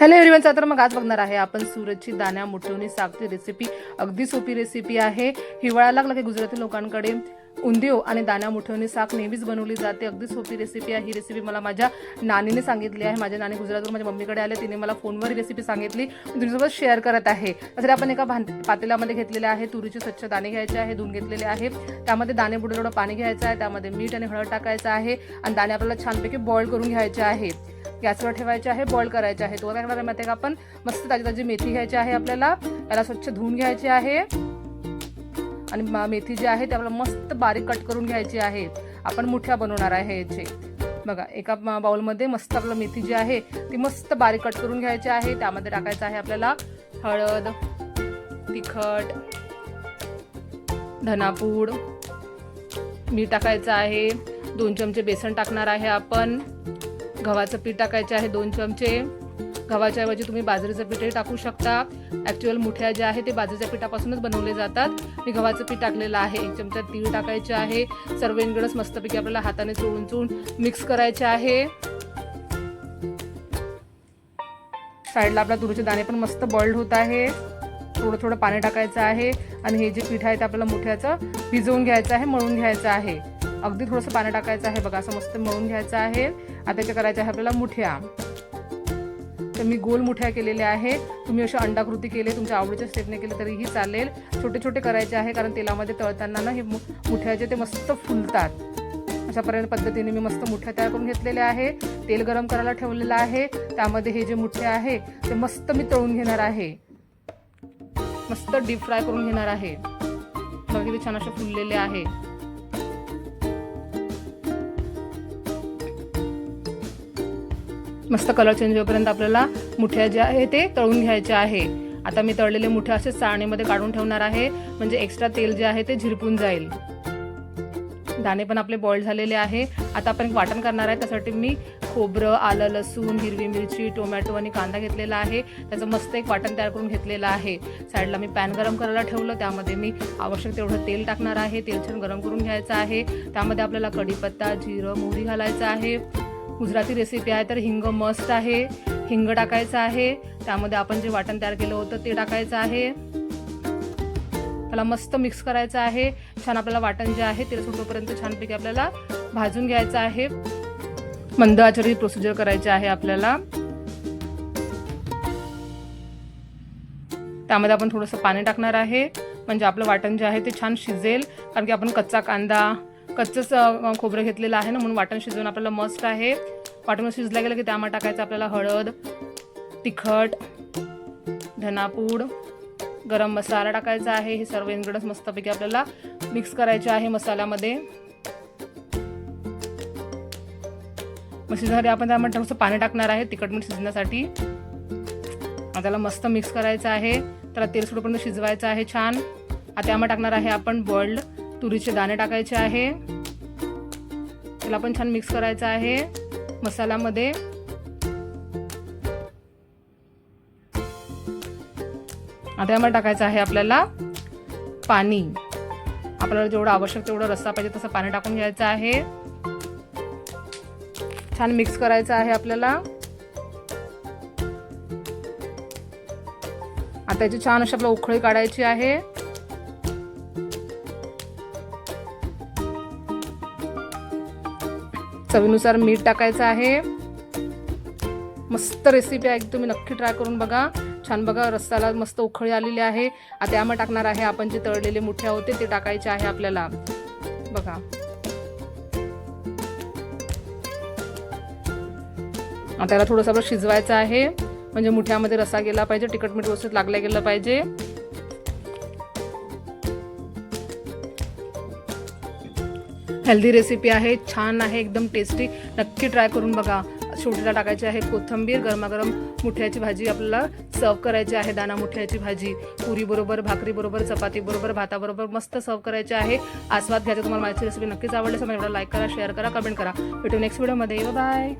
Hello everyone तर मग आज बघणार आहे आपण सूरजची दाण्या मुठवणी सागची रेसिपी अगदी सोपी रेसिपी आहे. हिवाळा लागला की गुजराती लोकांकडे. उंदीव आणि दाण्या मुठवणी साख नेहमीच बनवली जाते. अगदी सोपी रेसिपी आहे. ही रेसिपी मला माझ्या नानीने सांगितली आहे. माझ्या नानी गुजरातवर माझ्या मम्मीकडे आले. तिने मला फोनवर रेसिपी सांगितली. मी तुमच्यासोबत शेअर करत आहे. तसं आपण एका भां पातेल्यामध्ये घेतलेले आहे. तुरीचे स्वच्छ दाणे घ्यायचे आहे. धुवून घेतलेले आहे. त्यामध्ये दाणे बुडलेलं पाणी घ्यायचं आहे. त्यामध्ये मीठ आणि हळद टाकायचं आहे. आणि दाणे आपल्याला छानपैकी बॉईल करून घ्यायचे आहे. गॅसवर ठेवायचे आहे. बॉईल करायचे आहे. तो काय करणार आहे माहिती आहे का आपण? मस्त ताजी ताजी मेथी घ्यायची आहे आपल्याला. त्याला स्वच्छ धुवून घ्यायची आहे. आणि मेथी जी आहे त्याला मस्त बारीक कट करून घ्यायची आहे. आपण मुठ्या बनवणार आहे याचे. बघा एका बाउलमध्ये मस्त आपलं मेथी जी आहे ती मस्त बारीक कट करून घ्यायची आहे. त्यामध्ये टाकायचं आहे आपल्याला हळद तिखट धनापूड मीठ टाकायचं आहे. दोन चमचे बेसन टाकणार आहे आपण. गव्हाचं पीठ टाकायचे आहे दोन चमचे. गव्हाच्या ऐवजी तुम्ही बाजरीचं पीठही टाकू शकता. ॲक्च्युअल मुठ्या ज्या आहे ते बाजरीच्या पिठापासूनच बनवले जातात. मी गव्हाचं पीठ टाकलेलं आहे. एक चमचा तीळ टाकायचे आहे. सर्व इन्ग्रेडियंट्स मस्तपैकी आपल्याला हाताने चोळून चोळून मिक्स करायचे आहे. साईडला आपला तुरीचे दाणे पण मस्त बॉइल्ड होत आहे. थोडं थोडं पाणी टाकायचं आहे. आणि हे जे पीठ आहे ते आपल्याला मुठ्याचं भिजवून घ्यायचं आहे मळून घ्यायचं आहे. अगदी थोडंसं पाणी टाकायचं आहे बघा असं मस्त मळून घ्यायचं आहे. आता ते करायचं आहे आपल्याला मुठ्या. तर मी गोल मुठ्या केलेल्या आहे तुम्ही अशा अंडाकृती केले तुमच्या आवडीच्या स्टेपने केले तरीही चालेल. छोटे छोटे करायचे आहे कारण तेलामध्ये तळताना ना हे मु- मुठ्या जे ते मस्त फुलतात. अशापर्यंत पद्धतीने मी मस्त मुठ्या तयार करून घेतलेल्या आहे. तेल गरम करायला ठेवलेलं आहे. त्यामध्ये हे जे मुठे आहे ते मस्त मी तळून घेणार आहे. मस्त डीप फ्राय करून घेणार आहे. बघा किती छान असे फुललेले आहे. मस्त कलर चेंज होईपर्यंत आपल्याला मुठ्या ज्या आहे ते तळून घ्यायचे आहे. आता मी तळलेले मुठे असे चाळणीमध्ये काढून ठेवणार आहे. म्हणजे एक्स्ट्रा तेल जे आहे ते झिरपून जाईल. दाणे पण आपले बॉईल झालेले आहे. आता आपण एक वाटण करणार आहे. त्यासाठी मी खोबरं आलं लसूण हिरवी मिरची टोमॅटो आणि कांदा घेतलेला आहे. त्याचं मस्त एक वाटण तयार करून घेतलेलं आहे. साईडला मी पॅन गरम करायला ठेवलं. त्यामध्ये मी आवश्यक तेवढं तेल टाकणार आहे. तेल छान गरम करून घ्यायचं आहे. त्यामध्ये आपल्याला कढीपत्ता जिरं मोहरी घालायचं आहे. गुजराती रेसिपी आहे तर हिंग मस्त आहे. हिंग टाकायचं आहे. त्यामध्ये आपण जे वाटण तयार केलं होतं ते टाकायचं आहे. त्याला मस्त मिक्स करायचं आहे. छान आपल्याला वाटण जे आहे ते सुटोपर्यंत छानपैकी आपल्याला भाजून घ्यायचं आहे. मंद आचरी प्रोसिजर करायची आहे आपल्याला. त्यामध्ये आपण थोडंसं पाणी टाकणार आहे. म्हणजे आपलं वाटण जे आहे ते छान शिजेल कारण की आपण कच्चा कांदा कच्चंच खोबरं घेतलेलं आहे ना म्हणून वाटण शिजवून आपल्याला मस्त आहे. वाटण शिजलं गेलं की त्यामध्ये टाकायचं आपल्याला हळद तिखट धनापूड गरम मसाला टाकायचा आहे. हे सर्व इन्ग्रेडियंट्स मस्तपैकी आपल्याला मिक्स करायचे आहे मसाल्यामध्ये. मग शिजण्यासाठी आपण त्यामध्ये थोडंसं पाणी टाकणार आहे तिखट मीठ शिजण्यासाठी. त्याला मस्त मिक्स करायचं आहे. त्याला तेल सुटपर्यंत शिजवायचं आहे छान. आता त्यामध्ये टाकणार आहे आपण बॉइल्ड तुरीचे दाणे टाकायचे आहे. त्याला पण छान मिक्स करायचं आहे. मसाल्यामध्ये. आता यामध्ये टाकायचं आहे आपल्याला पाणी. आपल्याला जेवढं आवश्यक तेवढं रस्सा पाहिजे तसं पाणी टाकून घ्यायचं आहे. छान मिक्स करायचं आहे आपल्याला. आता याची छान अशी आपल्याला उखळी काढायची आहे. चवीनुसार मीठ टाकायचं आहे. मस्त रेसिपी आहे तुम्ही नक्की ट्राय करून बघा. छान बघा रस्त्याला मस्त उखळी आलेली आहे. आता यामध्ये टाकणार आहे आपण जे तळलेले मुठ्या होते ते टाकायचे आहे आपल्याला. बघा. आता याला थोडंसं आपलं शिजवायचं आहे. म्हणजे मुठ्यामध्ये रसा गेला पाहिजे तिखट मीठ व्यवस्थित लागला गेलं पाहिजे. हेल्दी रेसिपी आहे छान आहे एकदम टेस्टी नक्की ट्राय करून बघा. शेवटीला टाकायची आहे कोथिंबीर गरमागरम मुठ्याची भाजी आपल्याला सर्व करायची आहे दाना मुठ्याची भाजी. पुरीबरोबर भाकरीबरोबर भाकरी बरोबर भाताबरोबर मस्त सर्व करायची आहे. आस्वाद घ्यायचा तुम्हाला माझी रेसिपी नक्कीच आवडली असेल मला लाईक करा शेअर करा कमेंट करा. भेटू नेक्स्ट व्हिडिओमध्ये बाय